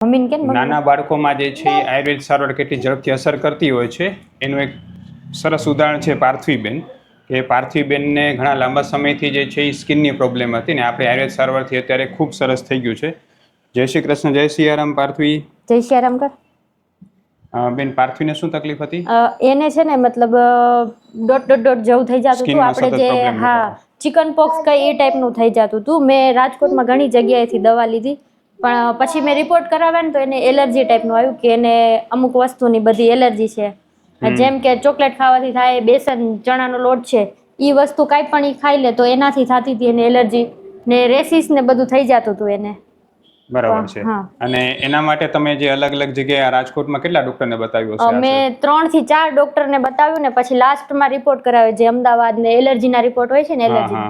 નાના બાળકોમાં જે છે આયુર્વેદ સારવાર કેટલી ઝડપથી અસર કરતી હોય છે એનું એક સરસ ઉદાહરણ છે પાર્થવીબેન. કે પાર્થવીબેનને ઘણા લાંબા સમયથી જે છે એ સ્કિનની પ્રોબ્લેમ હતી ને આપણે આયુર્વેદ સારવારથી અત્યારે ખૂબ સરસ થઈ ગયું છે. જય શ્રી કૃષ્ણ જય સિયારામ પાર્થવી. જય સિયારામ કર. બેન પાર્થવીને શું તકલીફ હતી? એને છે ને મતલબ ડોટ ડોટ ડોટ જેવું થઈ જતું હતું. આપણે જે હા ચિકન પોક્સ કઈ એ ટાઈપનું થઈ જતું હતું. મેં રાજકોટમાં ઘણી જગ્યાએથી દવા લીધી. પણ પછી મેં રિપોર્ટ કરાવ્યા ને તો એને એલર્જી ટાઈપનું આવ્યું કે એને અમુક વસ્તુની બધી એલર્જી છે. જેમ કે ચોકલેટ ખાવાથી થાય બેસન ચણાનો લોટ છે એ વસ્તુ કાંઈ પણ એ ખાઈ લે તો એનાથી થતી હતી એને એલર્જી ને રેસીસ ને બધું થઈ જતું હતું એને. બરાબર છે. અને એના માટે તમે જે અલગ અલગ જગ્યાએ રાજકોટમાં કેટલા ડોક્ટરને બતાવ્યું હશે મેં ત્રણથી ચાર ડોક્ટરને બતાવ્યું ને પછી લાસ્ટમાં રિપોર્ટ કરાવ્યો જે અમદાવાદ ને એલર્જીના રિપોર્ટ હોય છે ને એલર્જી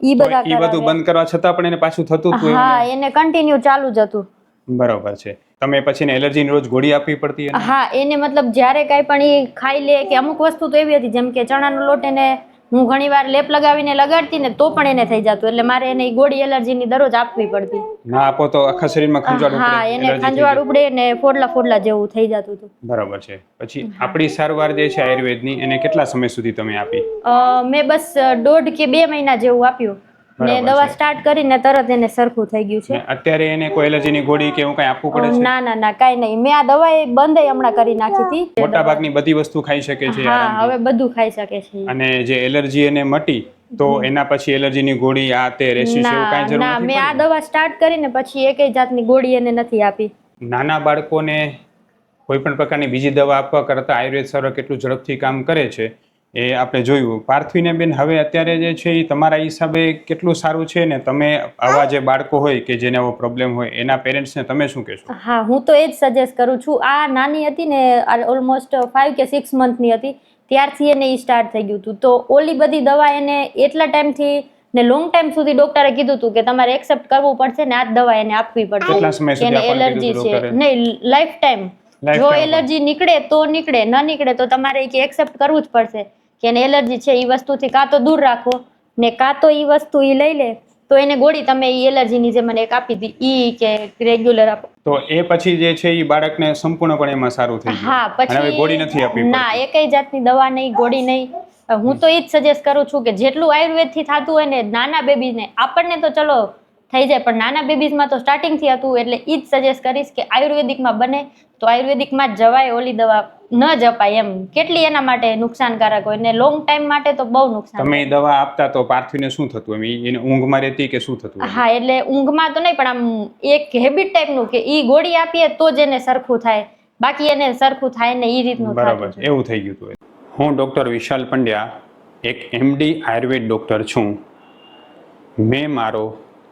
ઈ બધા ઈ બધું બંધ કરવા છતાં પણ એને પાછું થતું હતું હા એને કન્ટિન્યુ ચાલુ જ હતું. બરોબર છે. તમે પછી એલર્જીની રોજ ગોળી આપવી પડતી હા એને મતલબ જ્યારે કાંઈ પણ એ ખાઈ લે કે અમુક વસ્તુ તો એવી હતી જેમ કે ચણાનો લોટ એને હું ઘણી વાર લેપ લગાવીને લગાડતી ને તો પણ એને થઈ જતું. એટલે મારે એને ગોળી એલર્જીની દરરોજ આપવી પડતી. ના આપો તો આખા શરીરમાં ખંજવાળ હા એને ખંજવાળ ઉપડે ને ફોડલા ફોડલા જેવું થઈ જતું હતું. બરાબર છે. પછી આપણી સારવાર જે છે આયુર્વેદની એને કેટલા સમય સુધી તમે આપી? અ, મેં બસ દોઢ કે બે મહિના જેવું આપ્યું. ને દવા સ્ટાર્ટ કરીને તરત એને સરખું થઈ ગયું છે. અત્યારે એને કોઈ એલર્જીની ગોળી કે એવું કઈ આપવું પડે છે? ના ના ના કાંઈ નહીં. મેં આ દવા એ બંધ હમણાં કરી નાખી હતી. મોટા ભાગની બધી વસ્તુ ખાઈ શકે છે હા હવે બધું ખાઈ શકે છે. અને જે એલર્જી એને મટી તો એના પછી એલર્જીની ગોળી આ તે રેશિસ એવું ના જરૂર ના મેં આ દવા સ્ટાર્ટ કરીને પછી એકેય જાતની ગોળી એને નથી આપી. નાના બાળકોને કોઈ પણ પ્રકારની બીજી દવા આપવા કરતાં આયુર્વેદ સારવાર કેટલું ઝડપથી કામ કરે છે એ આપણે જોયું. પાર્થવીને બેન હવે અત્યારે જે છે એ તમારા હિસાબે કેટલું સારું છે ને તમે આવા જે બાળકો હોય કે જેને આવો પ્રોબ્લેમ હોય એના પેરેન્ટ્સને તમે શું કહેશો? હા હું તો એ જ સજેસ્ટ કરું છું. આ નાની હતી ને ઓલમોસ્ટ ફાઈવ કે સિક્સ મંથની હતી ત્યારથી એને એ સ્ટાર્ટ થઈ ગયું હતું. તો ઓલી બધી દવા એને એટલા ટાઈમથી ને લોંગ ટાઈમ સુધી ડોક્ટરે કીધું હતું કે તમારે એક્સેપ્ટ કરવું પડશે ને આ દવા એને આપવી પડશે. એને એલર્જી છે? નહીં લાઈફ ટાઈમ જો એલર્જી નીકળે તો નીકળે ન નીકળે તો તમારે કે એક્સેપ્ટ કરવું જ પડશે. કે એને એલર્જી છે એ વસ્તુથી કાં તો દૂર રાખો ને કાં તો એ વસ્તુ એ લઈ લે તો એને ગોળી તમે એ એલર્જીની જે મને એક આપી હતી ઈ કે રેગ્યુલર આપો. તો એ પછી જે છે એ બાળકને સંપૂર્ણપણે એમાં સારું થઈ હા પછી ગોળી નથી આપી ના એકઈ જાતની દવા નહીં ગોળી નહીં. હું તો એ જ સજેસ્ટ કરું છું કે જેટલું આયુર્વેદથી થતું હોય ને નાના બેબીને આપણને તો ચલો થઈ જાય. પણ નાના બેબીઝમાં તો સ્ટાર્ટિંગથી હતું એટલે એ જ સજેસ્ટ કરીશ કે આયુર્વેદિકમાં બને તો આયુર્વેદિકમાં જ જવાય ઓલી દવા ન જપાય એમ. કેટલી એના માટે નુકસાનકારક હોય ને લોંગ ટાઈમ માટે તો બહુ નુકસાન તમે દવા આપતા તો પાર્થિવને શું થતું એમ? એને ઊંઘમાં રહેતી કે શું થતું હા એટલે ઊંઘમાં તો નહીં પણ આમ એક હેબિટ ટાઈપનું કે એ ગોળી આપીએ તો જ એને સરખું થાય. બાકી એને સરખું થાય ને એ રીતનું બરાબર છે એવું થઈ ગયું હતું હું ડૉક્ટર વિશાલ પંડ્યા એક એમડી આયુર્વેદ ડૉક્ટર છું. મેં મારો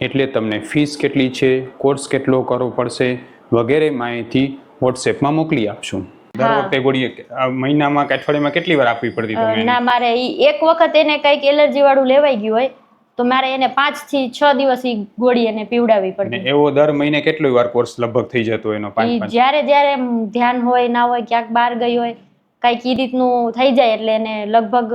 એટલે તમને ફીસ કેટલી છે કોર્સ કેટલો કરવો પડશે વગેરે માહિતી વોટ્સએપમાં મોકલી આપશું. દર. વખતે ગોળી મહિનામાં કે અઠવાડિયામાં કેટલી વાર આપવી પડતી અ, તમને? ના મારે એક વખત એને કંઈક એલર્જી વાળું લેવાઈ ગયું હોય તો મારે એને પાંચથી છ દિવસ ઈ ગોળી એને પીવડાવી પડતી. એવો દર મહિને કેટલી વાર કોર્સ લગભગ થઈ જતો એનો પાંચ જ્યારે જ્યારે ધ્યાન હોય ના હોય ક્યાંક બહાર ગઈ હોય કંઈક ઈ રીતનું થઈ જાય એટલે એને લગભગ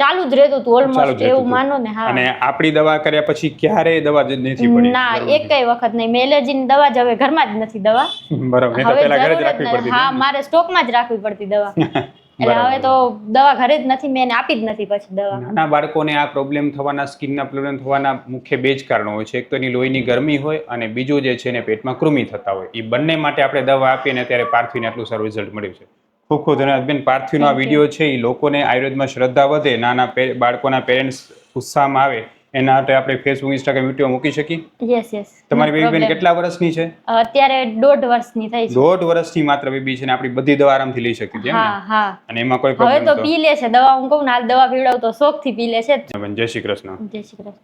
ચાલુ જ રહેતું હતું ઓલમોસ્ટ એવું માનો ને હા. અને આપણી દવા કર્યા પછી ક્યારેય દવા જ નથી પડી. ના એકય વખત નહીં. મેં એલર્જીની દવા જ હવે ઘરમાં જ નથી દવા. બરાબર. તો પહેલા ઘરે જ રાખવી પડતી હા મારે સ્ટોકમાં જ રાખવી પડતી દવા. એટલે હવે તો દવા ઘરે જ નથી મેં આપી જ નથી પછી દવા. નાના બાળકોને આ પ્રોબ્લેમ થવાના સ્કિનના પ્રોબ્લેમ થવાના મુખ્ય બે જ કારણો હોય છે. એક તો એની લોહીની ગરમી હોય અને બીજું જે છે એને પેટમાં કૃમિ થતા હોય. એ બંને માટે આપણે દવા આપીએ ને ત્યારે પાર્થવીને આટલું સારું રિઝલ્ટ મળ્યું છે. ખૂબ ખૂબ ધન્યવાદ બેન પાર્થિવનો આ વીડિયો છે. એ લોકોને આયુર્વેદમાં શ્રદ્ધા વધે નાના બાળકોના પેરેન્ટ્સ ઉત્સાહમાં આવે. એના માટે આપણે ફેસબુક ઇન્સ્ટાગ્રામ યુટ્યુબ મૂકી શકીએ? યસ યસ તમારી બેબી બેન કેટલા વર્ષની છે? અત્યારે દોઢ વર્ષની થઈ છે. દોઢ વર્ષની માત્ર બેબી છે ને આપણી બધી દવા આરામથી લઈ શકતી હતી હા હા. અને એમાં કોઈ હવે તો પી લે છે. દવા હું કહું ને હાલ દવા પીવડાવું તો શોખથી પી લે છે જય શ્રી કૃષ્ણ. જય શ્રી કૃષ્ણ.